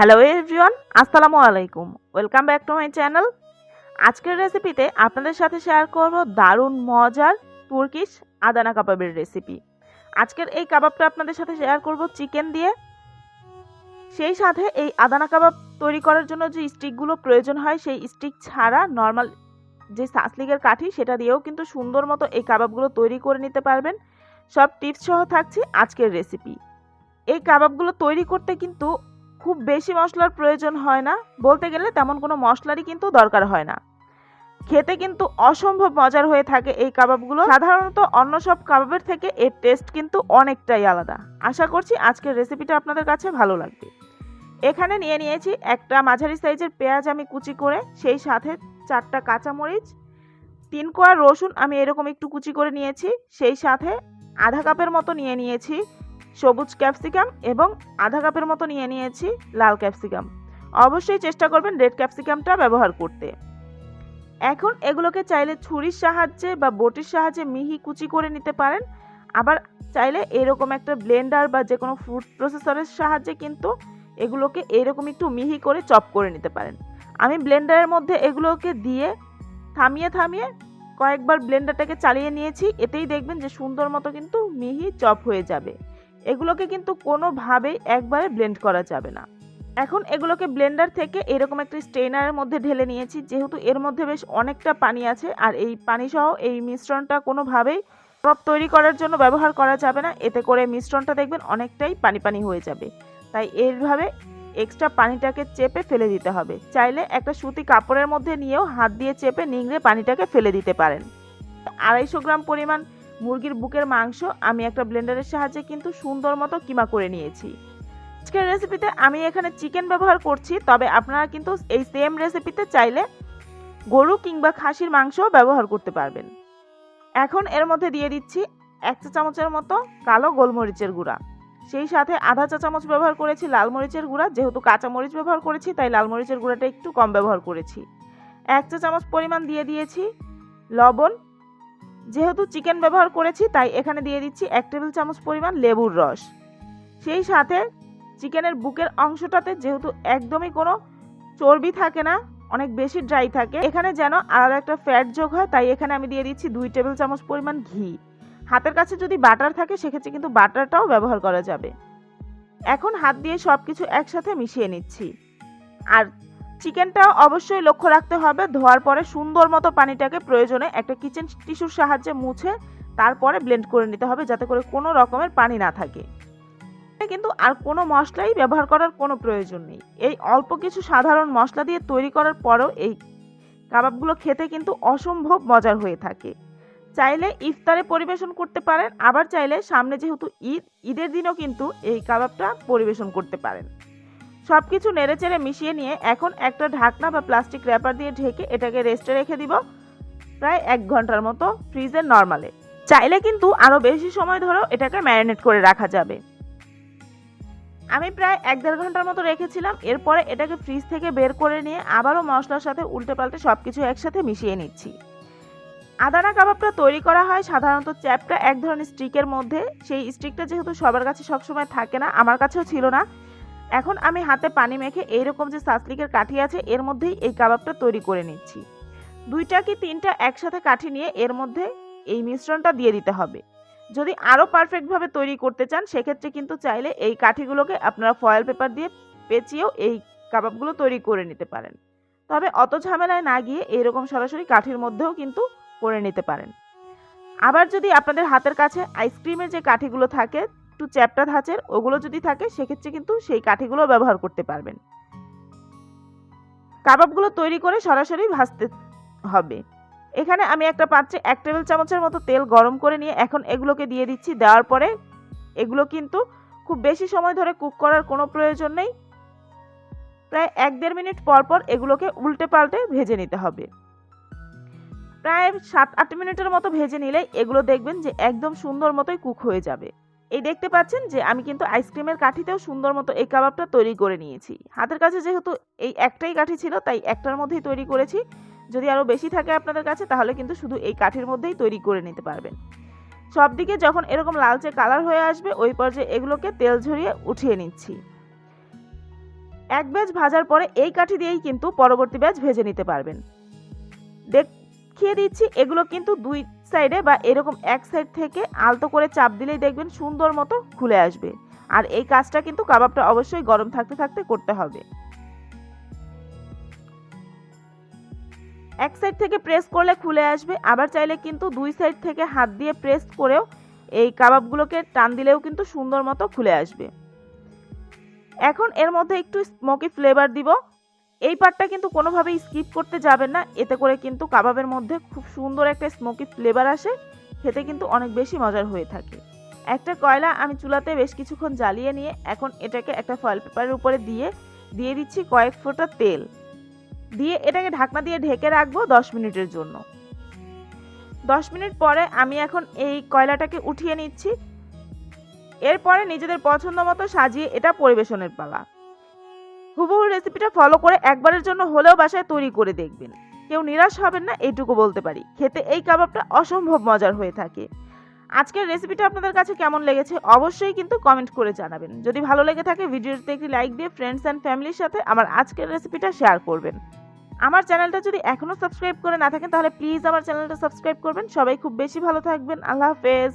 Hello everyone আসসালামু আলাইকুম welcome back to my channel আজকের রেসিপিতে আপনাদের সাথে শেয়ার করব দারুণ মজার তুর্কিশ আদানা কাবাবের রেসিপি আজকের এই কাবাবটা আপনাদের সাথে শেয়ার করব চিকেন দিয়ে। সেই সাথে এই আদানা কাবাব তৈরি করার জন্য যে স্টিকগুলো প্রয়োজন হয়, সেই স্টিক ছাড়া নর্মাল যে সাসলিগের কাঠি, সেটা দিয়েও কিন্তু সুন্দর মতো এই কাবাবগুলো তৈরি করে নিতে পারবেন। সব টিপস সহ থাকছে আজকের রেসিপি এই কাবাবগুলো তৈরি করতে কিন্তু খুব বেশি মশলার প্রয়োজন হয় না। বলতে গেলে তেমন কোনো মশলারই কিন্তু দরকার হয় না। খেতে কিন্তু অসম্ভব মজার হয়ে থাকে এই কাবাবগুলো। সাধারণত অন্য সব কাবাবের থেকে এর টেস্ট কিন্তু অনেকটাই আলাদা। আশা করছি আজকের রেসিপিটা আপনাদের কাছে ভালো লাগবে। এখানে নিয়ে নিয়েছি একটা মাঝারি সাইজের পেঁয়াজ আমি কুচি করে, সেই সাথে চারটা কাঁচামরিচ, তিন কোয়া রসুন আমি এরকম একটু কুচি করে নিয়েছি, সেই সাথে আধা কাপের মতো নিয়ে নিয়েছি সবুজ ক্যাপসিকাম এবং আধা কাপের মতো নিয়ে নিয়েছি লাল ক্যাপসিকাম। অবশ্যই চেষ্টা করবেন রেড ক্যাপসিকামটা ব্যবহার করতে। এখন এগুলোকে চাইলে ছুরির সাহায্যে বা বটির সাহায্যে মিহি কুচি করে নিতে পারেন। আবার চাইলে এরকম একটা ব্লেন্ডার বা যে কোনো ফুড প্রসেসরের সাহায্যে কিন্তু এগুলোকে এরকম একটু মিহি করে চপ করে নিতে পারেন। আমি ব্লেন্ডারের মধ্যে এগুলোকে দিয়ে থামিয়ে থামিয়ে কয়েকবার ব্লেন্ডারটাকে চালিয়ে নিয়েছি। এতেই দেখবেন যে সুন্দর মতো কিন্তু মিহি চপ হয়ে যাবে। এগুলোকে কিন্তু কোনোভাবেই একবারে ব্লেন্ড করা যাবে না। এখন এগুলোকে ব্লেন্ডার থেকে এরকম একটা স্ট্রেনারের মধ্যে ঢেলে নিয়েছি, যেহেতু এর মধ্যে বেশ অনেকটা পানি আছে, আর এই পানি সহ এই মিশ্রণটা কোনোভাবেই কাবাব তৈরি করার জন্য ব্যবহার করা যাবে না। এতে করে মিশ্রণটা দেখবেন অনেকটাই পানি পানি হয়ে যাবে। তাই এইভাবে এক্সট্রা পানিটাকে চেপে ফেলে দিতে হবে। চাইলে একটা সুতি কাপড়ের মধ্যে নিয়েও হাত দিয়ে চেপে নিংড়ে পানিটাকে ফেলে দিতে পারেন। আড়াইশো গ্রাম পরিমাণ মুরগির বুকের মাংস, আমি একটা ব্লেন্ডারের সাহায্যে কিন্তু সুন্দর মতো কিমা করে নিয়েছি। আজকের রেসিপিতে আমি এখানে চিকেন ব্যবহার করছি, তবে আপনারা কিন্তু এই সেম রেসিপিতে চাইলে গরু কিংবা খাসির মাংসও ব্যবহার করতে পারবেন। এখন এর মধ্যে দিয়ে দিচ্ছি এক চা চামচের মতো কালো গোলমরিচের গুঁড়া। সেই সাথে আধা চা চামচ ব্যবহার করেছি লাল মরিচের গুঁড়া, যেহেতু কাঁচা মরিচ ব্যবহার করেছি, তাই লাল মরিচের গুঁড়াটা একটু কম ব্যবহার করেছি। এক চা চামচ পরিমাণ দিয়ে দিয়েছি লবণ যেহেতু চিকেন ব্যবহার করেছি, তাই এখানে দিয়ে দিচ্ছি এক টেবিল চামচ পরিমাণ লেবুর রস। সেই সাথে চিকেনের বুকের অংশটাতে যেহেতু একদমই কোনো চর্বি থাকে না, অনেক বেশি ড্রাই থাকে, এখানে যেন আলাদা একটা ফ্যাট যোগ হয়, তাই এখানে আমি দিয়ে দিচ্ছি দুই টেবিল চামচ পরিমাণ ঘি। হাতের কাছে যদি বাটার থাকে, সেক্ষেত্রে কিন্তু বাটারটাও ব্যবহার করা যাবে। এখন হাত দিয়ে সব কিছু একসাথে মিশিয়ে নিচ্ছি। আর চিকেনটা অবশ্যই লক্ষ্য রাখতে হবে। ধোয়ার পরে সুন্দর মতো পানিটাকে প্রয়োজনে একটা কিচেন টিস্যুর সাহায্যে মুছে তারপরে ব্লেন্ড করে নিতে হবে যাতে করে কোনো রকমের পানি না থাকে। কিন্তু আর কোনো মশলাই ব্যবহার করার কোনো প্রয়োজন নেই। এই অল্প কিছু সাধারণ মশলা দিয়ে তৈরি করার পরও এই কাবাবগুলো খেতে কিন্তু অসম্ভব মজার হয়ে থাকে। চাইলে ইফতারে পরিবেশন করতে পারেন, আবার চাইলে সামনে যেহেতু ঈদ, ঈদের দিনও কিন্তু এই কাবাবটা পরিবেশন করতে পারেন। সব কিছু নেড়েচেড়ে মিশিয়ে নিয়ে এখন একটা ঢাকনা বা প্লাস্টিক র্যাপার দিয়ে ঢেকে এটাকে রেস্টে রেখে দিব। প্রায় এক ঘণ্টার মতো ফ্রিজের নর্মালে চাইলে কিন্তু আরও বেশি সময় ধরেও এটাকে ম্যারিনেট করে রাখা যাবে। আমি প্রায় এক দেড় ঘণ্টার মতো রেখেছিলাম, এরপরে এটাকে ফ্রিজ থেকে বের করে নিয়ে আবারও মশলার সাথে উল্টে পাল্টে সব কিছু একসাথে মিশিয়ে নিচ্ছি। আদানা কাবাবটা তৈরি করা হয় সাধারণত চ্যাপটা এক ধরনের স্টিকের মধ্যে। সেই স্টিকটা যেহেতু সবার কাছে সবসময় থাকে না, আমার কাছেও ছিল না এখন আমি হাতে পানি মেখে এইরকম যে সাসলিকের কাঠি আছে, এর মধ্যেই এই কাবাবটা তৈরি করে নিচ্ছি। দুইটা কি তিনটা একসাথে কাঠি নিয়ে এর মধ্যে এই মিশ্রণটা দিয়ে দিতে হবে। যদি আরও পারফেক্টভাবে তৈরি করতে চান, সেক্ষেত্রে কিন্তু চাইলে এই কাঠিগুলোকে আপনারা ফয়েল পেপার দিয়ে পেঁচিয়েও এই কাবাবগুলো তৈরি করে নিতে পারেন। তবে অত ঝামেলায় না গিয়ে এরকম সরাসরি কাঠির মধ্যেও কিন্তু করে নিতে পারেন। আবার যদি আপনাদের হাতের কাছে আইসক্রিমের যে কাঠিগুলো থাকে একটু চ্যাপটা ধাঁচের, ওগুলো যদি থাকে, সেক্ষেত্রে কিন্তু সেই কাঠিগুলো ব্যবহার করতে পারবেন। কাবাবগুলো তৈরি করে সরাসরি ভাজতে হবে। এখানে আমি একটা পাত্রে এক টেবিল চামচের মতো তেল গরম করে নিয়ে এখন এগুলোকে দিয়ে দিচ্ছি। দেওয়ার পরে এগুলো কিন্তু খুব বেশি সময় ধরে কুক করার কোনো প্রয়োজন নেই। প্রায় এক দেড় মিনিট পর পর এগুলোকে উল্টে পাল্টে ভেজে নিতে হবে। প্রায় সাত আট মিনিটের মতো ভেজে নিলেই এগুলো দেখবেন যে একদম সুন্দর মতোই কুক হয়ে যাবে। এই দেখতে পাচ্ছেন যে আমি কিন্তু আইসক্রিমের কাঠিতেও সুন্দর মতো এই কাবাবটা তৈরি করে নিয়েছি। হাতের কাছে যেহেতু এই একটাই কাঠি ছিল, তাই একটার মধ্যেই তৈরি করেছি। যদি আরও বেশি থাকে আপনাদের কাছে, তাহলে কিন্তু শুধু এই কাঠির মধ্যেই তৈরি করে নিতে পারবেন। সব দিকে যখন এরকম লালচে কালার হয়ে আসবে, ওই পর্যায়ে এগুলোকে তেল ঝরিয়ে উঠিয়ে নিচ্ছি। এক ব্যাচ ভাজার পরে এই কাঠি দিয়েই কিন্তু পরবর্তী ব্যাচ ভেজে নিতে পারবেন। দেখিয়ে দিচ্ছি, এগুলো কিন্তু দুই সাইডে বা এরকম এক সাইড থেকে আলতো করে চাপ দিলেই দেখবেন সুন্দর মতো খুলে আসবে। আর এই কাজটা কিন্তু কাবাবটা অবশ্যই গরম থাকতে থাকতে করতে হবে। এক সাইড থেকে প্রেস করলে খুলে আসবে, আবার চাইলে কিন্তু দুই সাইড থেকে হাত দিয়ে প্রেস করেও এই কাবাবগুলোকে টান দিলেও কিন্তু সুন্দর মতো খুলে আসবে। এখন এর মধ্যে একটু স্মোকি ফ্লেভার দিব। এই পার্টটা কিন্তু কোনোভাবেই স্কিপ করতে যাবেন না। এতে করে কিন্তু কাবাবের মধ্যে খুব সুন্দর একটা স্মোকি ফ্লেভার আসে। খেতে কিন্তু অনেক বেশি মজার হয়ে থাকে। একটা কয়লা আমি চুলাতে বেশ কিছুক্ষণ জ্বালিয়ে নিয়ে এখন এটাকে একটা ফয়েল পেপারের উপরে দিয়ে দিয়ে দিচ্ছি কয়েক ফোঁটা তেল। দিয়ে এটাকে ঢাকনা দিয়ে ঢেকে রাখব দশ মিনিটের জন্য। দশ মিনিট পরে আমি এখন এই কয়লাটাকে উঠিয়ে নিচ্ছি। এরপরে নিজেদের পছন্দ মতো সাজিয়ে এটা পরিবেশনের পালা। হুবহু রেসিপিটা ফলো করে একবারের জন্য হলেও বাসায় তৈরি করে দেখবেন। কেউ নিরাশ হবেন না, এইটুকু বলতে পারি। খেতে এই কাবাবটা অসম্ভব মজার হয়ে থাকে। আজকের রেসিপিটা আপনাদের কাছে কেমন লেগেছে অবশ্যই কিন্তু কমেন্ট করে জানাবেন। যদি ভালো লেগে থাকে, ভিডিওতে একটি লাইক দিয়ে ফ্রেন্ডস অ্যান্ড ফ্যামিলির সাথে আমার আজকের রেসিপিটা শেয়ার করবেন। আমার চ্যানেলটা যদি এখনও সাবস্ক্রাইব করে না থাকেন, তাহলে প্লিজ আমার চ্যানেলটা সাবস্ক্রাইব করবেন। সবাই খুব বেশি ভালো থাকবেন। আল্লাহ হাফেজ।